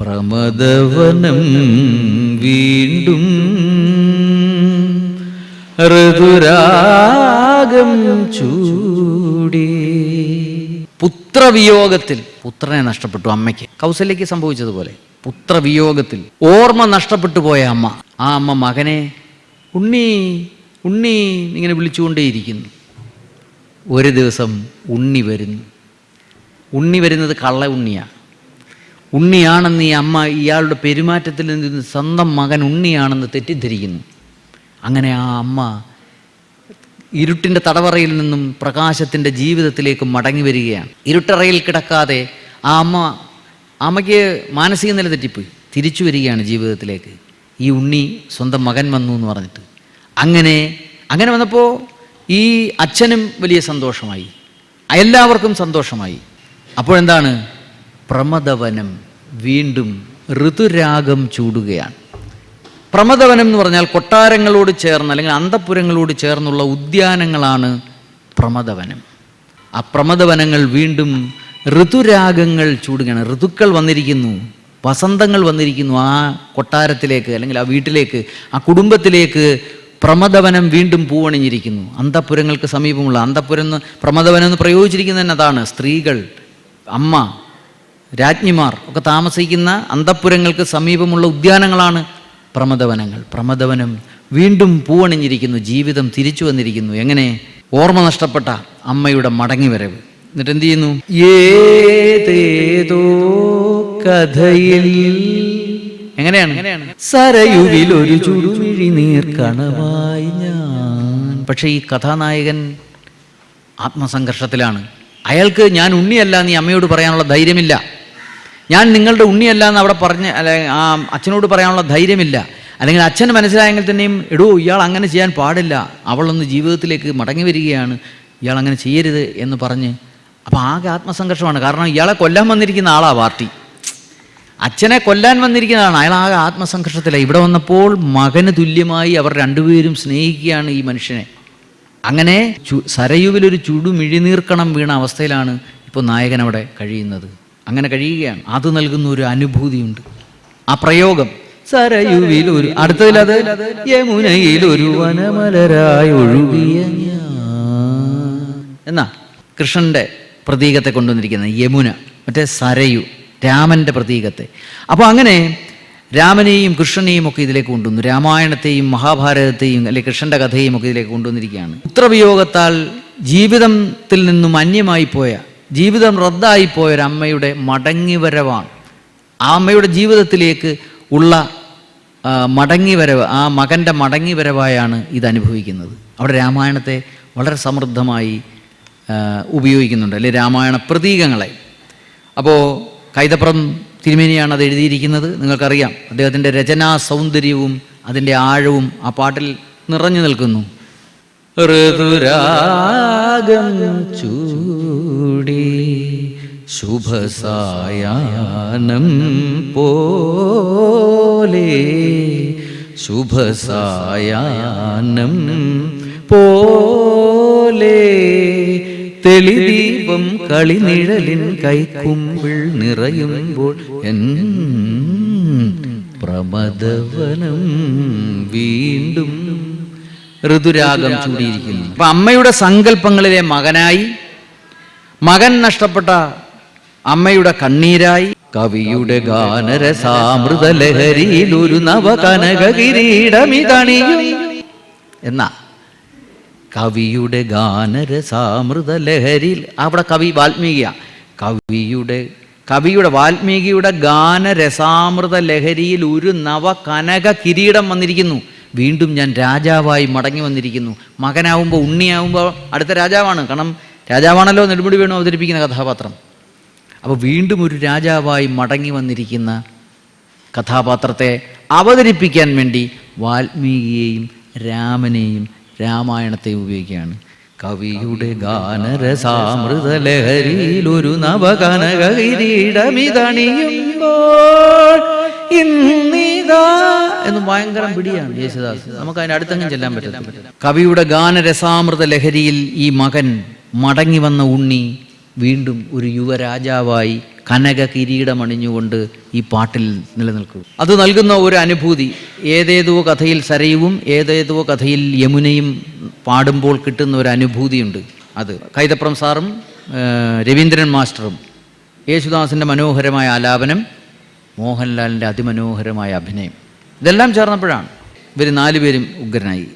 പ്രമദവനം വീണ്ടും ഋതുരാഗം ചൂടി. പുത്രവിയോഗത്തിൽ പുത്രനെ നഷ്ടപ്പെട്ടു അമ്മയ്ക്ക്. കൗസല്യക്ക് സംഭവിച്ചതുപോലെ പുത്രവിയോഗത്തിൽ ഓർമ്മ നഷ്ടപ്പെട്ടു പോയ അമ്മ. ആ അമ്മ മകനെ ഉണ്ണി ഉണ്ണി ഇങ്ങനെ വിളിച്ചുകൊണ്ടേയിരിക്കുന്നു. ഒരു ദിവസം ഉണ്ണി വരുന്നു. ഉണ്ണി വരുന്നത് കള്ള ഉണ്ണിയാണ് ഉണ്ണിയാണെന്ന് ഈ അമ്മ ഇയാളുടെ പെരുമാറ്റത്തിൽ നിന്ന് സ്വന്തം മകൻ ഉണ്ണിയാണെന്ന് തെറ്റിദ്ധരിക്കുന്നു. അങ്ങനെ ആ അമ്മ ഇരുട്ടിന്റെ തടവറയിൽ നിന്നും പ്രകാശത്തിന്റെ ജീവിതത്തിലേക്ക് മടങ്ങി വരികയാണ്. ഇരുട്ടറയിൽ കിടക്കാതെ ആ അമ്മ അമ്മയ്ക്ക് മാനസിക നില തെറ്റിപ്പോയി. തിരിച്ചു വരികയാണ് ജീവിതത്തിലേക്ക്. ഈ ഉണ്ണി സ്വന്തം മകൻ വന്നു എന്ന് പറഞ്ഞിട്ട്. അങ്ങനെ അങ്ങനെ വന്നപ്പോൾ ഈ അച്ഛനും വലിയ സന്തോഷമായി. എല്ലാവർക്കും സന്തോഷമായി. അപ്പോഴെന്താണ്? പ്രമദവനം വീണ്ടും ഋതുരാഗം ചൂടുകയാണ്. പ്രമദവനം എന്ന് പറഞ്ഞാൽ കൊട്ടാരങ്ങളോട് ചേർന്ന് അല്ലെങ്കിൽ അന്തപുരങ്ങളോട് ചേർന്നുള്ള ഉദ്യാനങ്ങളാണ് പ്രമദവനം. ആ പ്രമദവനങ്ങൾ വീണ്ടും ഋതുരാഗങ്ങൾ ചൂടുകയാണ്. ഋതുക്കൾ വന്നിരിക്കുന്നു വസന്തങ്ങൾ വന്നിരിക്കുന്നു ആ കൊട്ടാരത്തിലേക്ക് അല്ലെങ്കിൽ ആ വീട്ടിലേക്ക് ആ കുടുംബത്തിലേക്ക് പ്രമദവനം വീണ്ടും പൂവണിഞ്ഞിരിക്കുന്നു. അന്തപുരങ്ങൾക്ക് സമീപമുള്ള അന്തപുരം എന്ന് പ്രമദവനം എന്ന് പ്രയോഗിച്ചിരിക്കുന്നത് അതാണ്. സ്ത്രീകൾ അമ്മ രാജ്ഞിമാർ ഒക്കെ താമസിക്കുന്ന അന്തപ്പുരങ്ങൾക്ക് സമീപമുള്ള ഉദ്യാനങ്ങളാണ് പ്രമദവനങ്ങൾ. പ്രമദവനം വീണ്ടും പൂവണിഞ്ഞിരിക്കുന്നു ജീവിതം തിരിച്ചു വന്നിരിക്കുന്നു. എങ്ങനെ? ഓർമ്മ നഷ്ടപ്പെട്ട അമ്മയുടെ മടങ്ങിവരവ്. എന്നിട്ട് എന്ത് ചെയ്യുന്നു ഏതേതോ കഥയിൽ എങ്ങനെയാണ്? സരയുവിൽ ഒരു നീർക്കണവായി ഞാൻ. പക്ഷേ ഈ കഥാനായകൻ ആത്മസംഘർഷത്തിലാണ്. അയാൾക്ക് ഞാൻ ഉണ്ണിയല്ല നീ അമ്മയോട് പറയാനുള്ള ധൈര്യമില്ല. ഞാൻ നിങ്ങളുടെ ഉണ്ണിയല്ല എന്ന് അവിടെ പറഞ്ഞ് അല്ലെങ്കിൽ ആ അച്ഛനോട് പറയാനുള്ള ധൈര്യമില്ല. അല്ലെങ്കിൽ അച്ഛൻ മനസ്സിലായെങ്കിൽ തന്നെയും എടോ ഇയാൾ അങ്ങനെ ചെയ്യാൻ പാടില്ല. അവളൊന്ന് ജീവിതത്തിലേക്ക് മടങ്ങി വരികയാണ്. ഇയാൾ അങ്ങനെ ചെയ്യരുത് എന്ന് പറഞ്ഞ്. അപ്പോൾ ആകെ ആത്മസംഘർഷമാണ്. കാരണം ഇയാളെ കൊല്ലാൻ വന്നിരിക്കുന്ന ആളാ പാർട്ടി. അച്ഛനെ കൊല്ലാൻ വന്നിരിക്കുന്നതാണ്. അയാൾ ആകെ ആത്മസംഘർഷത്തിലാണ് ഇവിടെ വന്നപ്പോൾ മകന് തുല്യമായി അവർ രണ്ടുപേരും സ്നേഹിക്കുകയാണ് ഈ മനുഷ്യനെ. അങ്ങനെ ചു- സരയുവിലൊരു ചുടുമിഴിനീർക്കണം വീണ അവസ്ഥയിലാണ് ഇപ്പോൾ നായകൻ അവിടെ കഴിയുന്നത്. അങ്ങനെ കഴിയുകയാണ്. അത് നൽകുന്ന ഒരു അനുഭൂതിയുണ്ട്. ആ പ്രയോഗം. സരയുവിൽ ഒരു അടുത്തതിലത് യമുനയിൽ ഒരു വനമലരായി ഒഴുകിയ എന്നാ കൃഷ്ണന്റെ പ്രതീകത്തെ കൊണ്ടുവന്നിരിക്കുന്ന യമുന മറ്റേ സരയു രാമന്റെ പ്രതീകത്തെ. അപ്പോൾ അങ്ങനെ രാമനെയും കൃഷ്ണനെയും ഒക്കെ ഇതിലേക്ക് കൊണ്ടുവന്നു. രാമായണത്തെയും മഹാഭാരതത്തെയും അല്ലെ കൃഷ്ണന്റെ കഥയും ഒക്കെ ഇതിലേക്ക് കൊണ്ടുവന്നിരിക്കുകയാണ്. പുത്രവിയോഗത്താൽ ജീവിതത്തിൽ നിന്നും അന്യമായി പോയ ജീവിതം റദ്ദായി പോയ ഒരു അമ്മയുടെ മടങ്ങിവരവാണ്. ആ അമ്മയുടെ ജീവിതത്തിലേക്ക് ഉള്ള മടങ്ങിവരവ് ആ മകന്റെ മടങ്ങിവരവായാണ് ഇത് അനുഭവിക്കുന്നത് അവിടെ രാമായണത്തെ വളരെ സമൃദ്ധമായി ഉപയോഗിക്കുന്നുണ്ട്. അല്ലെ രാമായണ പ്രതീകങ്ങളെ. അപ്പോൾ കൈതപ്രം തിരുമേനിയാണ് അത് എഴുതിയിരിക്കുന്നത് നിങ്ങൾക്കറിയാം. അദ്ദേഹത്തിന്റെ രചനാ സൗന്ദര്യവും അതിന്റെ ആഴവും ആ പാട്ടിൽ നിറഞ്ഞു നിൽക്കുന്നു. ഋതുരാഗം ചൂടി ശുഭസായാനം പോലെ ശുഭസായാനം പോലെ തെളിദീപം കളിനിഴലിൻ കൈക്കുമ്പിൾ നിറയുമ്പോൾ എൻ പ്രമദവനം വീണ്ടും ഋതുരാഗം ചൂടിയിരിക്കുന്നു. അപ്പൊ അമ്മയുടെ സങ്കല്പങ്ങളിലെ മകനായി മകൻ നഷ്ടപ്പെട്ട അമ്മയുടെ കണ്ണീരായി കവിയുടെ ഗാനരസാമൃത ലഹരിയിൽ ഒരു നവകനക കിരീടമിതണിയും എന്നാ കവിയുടെ ഗാനരസാമൃത ലഹരിയിൽ അവിടെ കവി വാൽമീകിയ. കവിയുടെ കവിയുടെ വാൽമീകിയുടെ ഗാനരസാമൃത ലഹരിയിൽ ഒരു നവ കനക കിരീടം വന്നിരിക്കുന്നു. വീണ്ടും ഞാൻ രാജാവായി മടങ്ങി വന്നിരിക്കുന്നു. മകനാവുമ്പോൾ ഉണ്ണിയാവുമ്പോൾ അടുത്ത രാജാവാണ്. കാരണം രാജാവാണല്ലോ നെടുമുടി വേണു അവതരിപ്പിക്കുന്ന കഥാപാത്രം. അപ്പോൾ വീണ്ടും ഒരു രാജാവായി മടങ്ങി വന്നിരിക്കുന്ന കഥാപാത്രത്തെ അവതരിപ്പിക്കാൻ വേണ്ടി വാൽമീകിയെയും രാമനെയും രാമായണത്തെ ഉപയോഗിക്കുകയാണ്. കവിയുടെ ഗാനരസാമൃത നവകനകിരീടമിതണിയുമ്പോൾ ഇന്നിതാ എന്ന് ഭയങ്കര പിടിയാണ് യേശുദാസ്. നമുക്ക് അതിന് അടുത്തങ്ങും ചെല്ലാൻ പറ്റില്ല കവിയുടെ ഗാനരസാമൃത ലഹരിയിൽ ഈ മകൻ മടങ്ങി വന്ന ഉണ്ണി വീണ്ടും ഒരു യുവരാജാവായി കനക കിരീടമണിഞ്ഞുകൊണ്ട് ഈ പാട്ടിൽ നിലനിൽക്കും. അത് നൽകുന്ന ഒരു അനുഭൂതി. ഏതേതോ കഥയിൽ സരയുവും ഏതേതോ കഥയിൽ യമുനയും പാടുമ്പോൾ കിട്ടുന്ന ഒരു അനുഭൂതിയുണ്ട് അത്. കൈതപ്രം സാറും രവീന്ദ്രൻ മാസ്റ്ററും. യേശുദാസിന്റെ മനോഹരമായ ആലാപനം മോഹൻലാലിന്റെ അതിമനോഹരമായ അഭിനയം. ഇതെല്ലാം ചേർന്നപ്പോഴാണ് ഇവർ നാലുപേരും ഉഗ്രനായി.